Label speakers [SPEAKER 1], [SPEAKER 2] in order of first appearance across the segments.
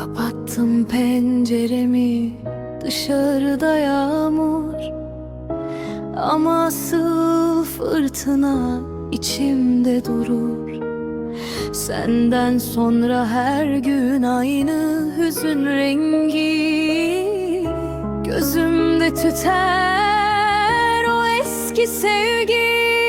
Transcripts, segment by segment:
[SPEAKER 1] Kapattım penceremi dışarıda yağmur. Ama asıl fırtına içimde durur. Senden sonra her gün aynı hüzün rengi. Gözümde tüter o eski sevgi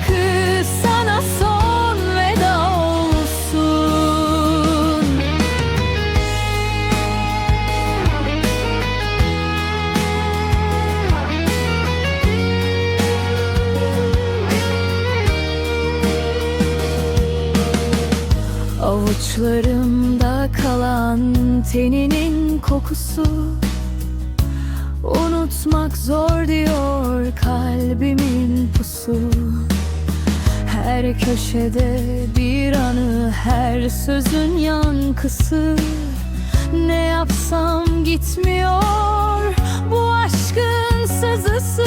[SPEAKER 1] şarkı sana son veda olsun. Avuçlarımda kalan teninin kokusu Unutmak zor diyor kalbimin Köşede bir anı her sözün yankısı. Ne yapsam gitmiyor bu aşkın sızısı.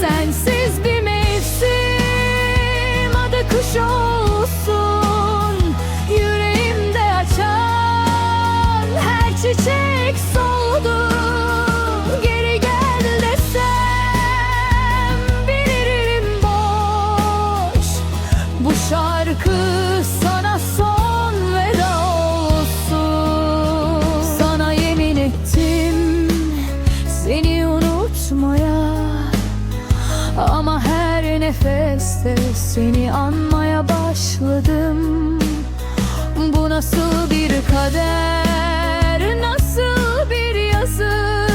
[SPEAKER 1] Sensiz bir mevsim adı kış olsun. Yüreğimde açan her çiçek soldu ama her nefeste seni anmaya başladım. Bu nasıl bir kader, nasıl bir yazı?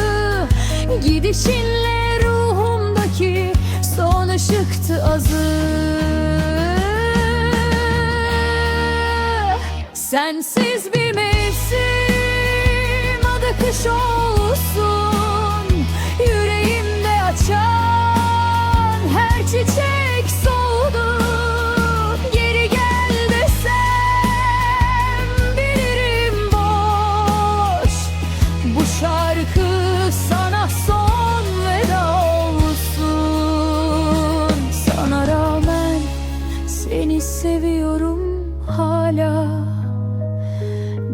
[SPEAKER 1] Gidişinle ruhumdaki son ışıktı azı. Sensiz bir mevsim adı kış olsun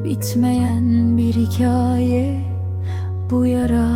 [SPEAKER 1] Bitmeyen bir hikaye bu yara